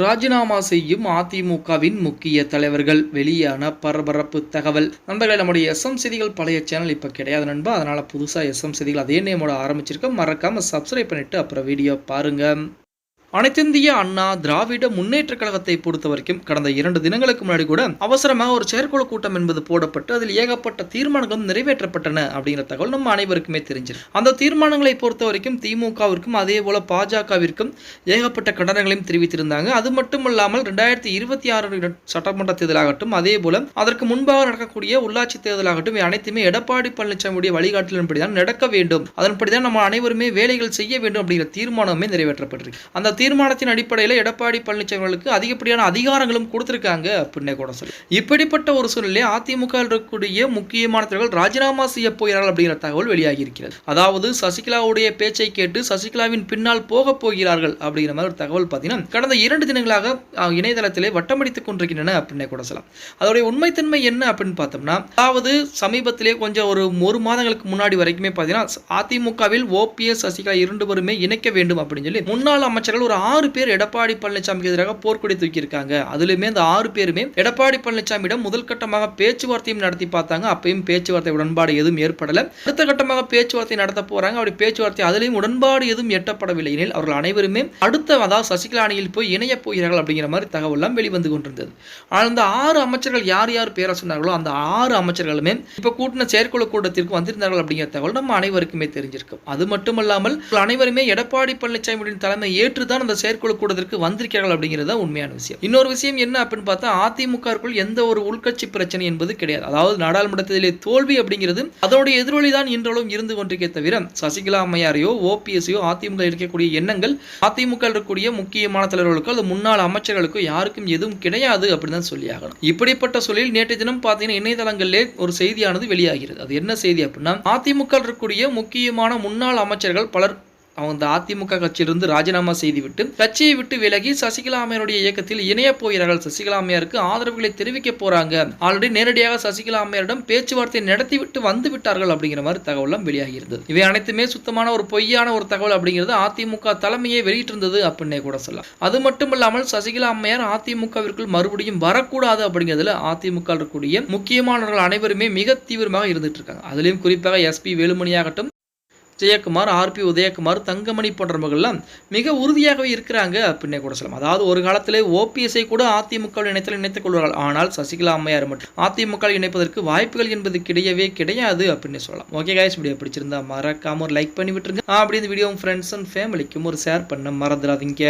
ராஜினாமா செய்யும் அதிமுகவின் முக்கிய தலைவர்கள். வெளியான பரபரப்பு தகவல். நண்பர்களே நம்முடைய எஸ்எம் செய்திகள் பழைய சேனல் இப்போ கிடையாது நண்பா. அதனால் புதுசாக எஸ்எம் செய்திகள் அதே நேமோட ஆரம்பிச்சிருக்க மறக்காமல் சப்ஸ்கிரைப் பண்ணிவிட்டு அப்புறம் வீடியோ பாருங்கள் அனைத்திந்திய அண்ணா திராவிட முன்னேற்ற கழகத்தை பொறுத்த வரைக்கும் கடந்த இரண்டு தினங்களுக்கு முன்னாடி கூட அவசரமாக ஒரு செயற்குழு கூட்டம் என்பது போடப்பட்டு அதில் ஏகப்பட்ட தீர்மானங்களும் நிறைவேற்றப்பட்டன அப்படிங்கிற தகவல் நம்ம அனைவருக்குமே தெரிஞ்சிருக்கு அந்த தீர்மானங்களை பொறுத்த வரைக்கும் திமுகவிற்கும் அதே போல பாஜகவிற்கும் ஏகப்பட்ட கண்டனங்களையும் தெரிவித்திருந்தாங்க. அது மட்டும் இல்லாமல் ரெண்டாயிரத்தி இருபத்தி ஆறு சட்டமன்ற தேர்தலாகட்டும் அதே போல அதற்கு முன்பாக நடக்கக்கூடிய உள்ளாட்சி தேர்தலாகட்டும் அனைத்துமே எடப்பாடி பழனிசாமியுடைய வழிகாட்டலின்படி தான் நடக்க வேண்டும். அதன்படி தான் நம்ம அனைவருமே வேலைகள் செய்ய வேண்டும் அப்படிங்கிற தீர்மானமே நிறைவேற்றப்பட்டிருக்கு. அந்த தீர்மானத்தின் அடிப்படையில் எடப்பாடி பழனிசாமி அவர்களுக்கு அதிகப்படியான அதிகாரங்களும் கொடுத்திருக்காங்க அப்படின்னே கூட சொல்லி. இப்படிப்பட்ட ஒரு சூழ்நிலை அதிமுக இருக்கக்கூடிய முக்கியமான தலைவர்கள் ராஜினாமா செய்ய போகிறார்கள் அப்படிங்கிற தகவல் வெளியாகி இருக்கிறது அதாவது சசிகலாவுடைய பேச்சை கேட்டு சசிகலாவின் பின்னால் போக போகிறார்கள் அப்படிங்கிற மாதிரி ஒரு தகவல் பார்த்தீங்கன்னா கடந்த இரண்டு தினங்களாக இணையதளத்திலே வட்டமடித்துக் கொண்டிருக்கின்றன அப்படின்னே கூட சொல்லலாம். அதோடைய உண்மைத்தன்மை என்ன அப்படின்னு பார்த்தோம்னா அதாவது சமீபத்திலே கொஞ்சம் ஒரு ஒரு மாதங்களுக்கு முன்னாடி வரைக்குமே பார்த்தீங்கன்னா அதிமுகவில் ஓபிஎஸ் சசிகலா இரண்டு பேருமே இணைக்க வேண்டும் அப்படின்னு சொல்லி முன்னாள் அமைச்சர்கள் ஒரு ஒரு ஆறு பேர் எடப்பாடி பழனிசாமிக்கு எதிராக போர்க்கொடி தூக்கியிருக்காங்க. அதுலயுமே இந்த ஆறு பேருமே எடப்பாடி பழனிசாமியிடம் முதல் கட்டமாக பேச்சுவார்த்தையும் நடத்தி பார்த்தாங்க. அப்பயும் பேச்சுவார்த்தை உடன்பாடு எதுவும் ஏற்படல. அடுத்த கட்டமாக பேச்சுவார்த்தை நடத்த போறாங்க. அப்படி பேச்சுவார்த்தை அதுலயும் உடன்பாடு எதுவும் எட்டப்படவில்லை. எனில் அவர்கள் அனைவருமே அடுத்த அதாவது சசிகலா அணியில் போய் இணைய போகிறார்கள் அப்படிங்கிற மாதிரி தகவல் எல்லாம் வெளிவந்து கொண்டிருந்தது. ஆனால் அந்த ஆறு அமைச்சர்கள் யார் யார் பேர சொன்னார்களோ அந்த ஆறு அமைச்சர்களுமே இப்ப கூட்டின செயற்குழு கூட்டத்திற்கு வந்திருந்தார்கள் அப்படிங்கிற தகவல் நம்ம அனைவருக்குமே தெரிஞ்சிருக்கும். அது மட்டுமல்லாமல் அனைவருமே எடப்பாடி பழனிசாமியின் தலைமை ஏற்றுதான் அந்த செயற்குழு கூட்டத்திற்கு வந்திருக்கிறார்கள் அப்படிங்கிறது தான் உண்மையான விஷயம். இன்னொரு விஷயம் என்ன அப்படின்னு பார்த்தா அதிமுகவுக்குள் எந்த ஒரு உள்கட்சி பிரச்சனை என்பது கிடையாது. அதாவது நாடாளுமன்றத்திலே தோல்வி அப்படிங்கிறது அதோடைய எதிரொலி தான் இன்றளவும் இருந்து கொண்டிருக்கே தவிர சசிகலா அம்மையாரையோ ஓபிஎஸ்ஸையோ அதிமுக இருக்கக்கூடிய எண்ணங்கள் அதிமுக இருக்கக்கூடிய முக்கியமான தலைவர்களுக்கோ அது முன்னாள் அமைச்சர்களுக்கோ யாருக்கும் எதுவும் கிடையாது அப்படின்னு தான் சொல்லி ஆகணும். இப்படிப்பட்ட சூழலில் நேற்று தினம் பார்த்தீங்கன்னா இணையதளங்களிலே ஒரு செய்தியானது வெளியாகிறது. அது என்ன செய்தி அப்படின்னா அதிமுக இருக்கக்கூடிய முக்கியமான முன்னாள் அமைச்சர்கள் பலர் அவங்க இந்த அதிமுக கட்சியிலிருந்து ராஜினாமா செய்துவிட்டு கட்சியை விட்டு விலகி சசிகலா அம்மையருடைய இயக்கத்தில் இணைய போகிறார்கள். சசிகலா அம்மையாருக்கு ஆதரவுகளை தெரிவிக்க போறாங்க. ஆல்ரெடி நேரடியாக சசிகலா அம்மையாரிடம் பேச்சுவார்த்தை நடத்திவிட்டு வந்து விட்டார்கள் அப்படிங்கிற மாதிரி தகவலாம் வெளியாகி இருந்தது இவை அனைத்துமே சுத்தமான ஒரு பொய்யான ஒரு தகவல் அப்படிங்கிறது அதிமுக தலைமையை வெளியிட்டிருந்தது அப்படின்னே கூட சொல்லலாம். அது மட்டும் இல்லாமல் சசிகலா அம்மையார் அதிமுகவிற்குள் மறுபடியும் வரக்கூடாது அப்படிங்கிறதுல அதிமுக இருக்கக்கூடிய முக்கியமானவர்கள் அனைவருமே மிக தீவிரமாக இருந்துட்டு இருக்காங்க. அதுலயும் குறிப்பாக எஸ்பி வேலுமணியாகட்டும் ஜெயக்குமார் ஆர்பி உதயகுமார் தங்கமணி போன்றவர்கள்லாம் மிக உறுதியாகவே இருக்கிறாங்க அப்படின்னே கூட சொல்லலாம். அதாவது ஒரு காலத்திலே ஓபிஎஸ்ஐ கூட அதிமுக இணைத்தல் இணைத்துக் கொள்வார்கள். ஆனால் சசிகலா அம்மையார் மட்டும் அதிமுக இணைப்பதற்கு வாய்ப்புகள் என்பது கிடையவே கிடையாது அப்படின்னு சொல்லலாம். ஓகே காய்ஸ் வீடியோ பிடிச்சிருந்தா மறக்காம ஒரு லைக் பண்ணி விட்டுருங்க அப்படி இந்த வீடியோ ஃப்ரெண்ட்ஸ் அண்ட் ஃபேமிலிக்கும் ஒரு ஷேர் பண்ண மறந்துடாதீங்க.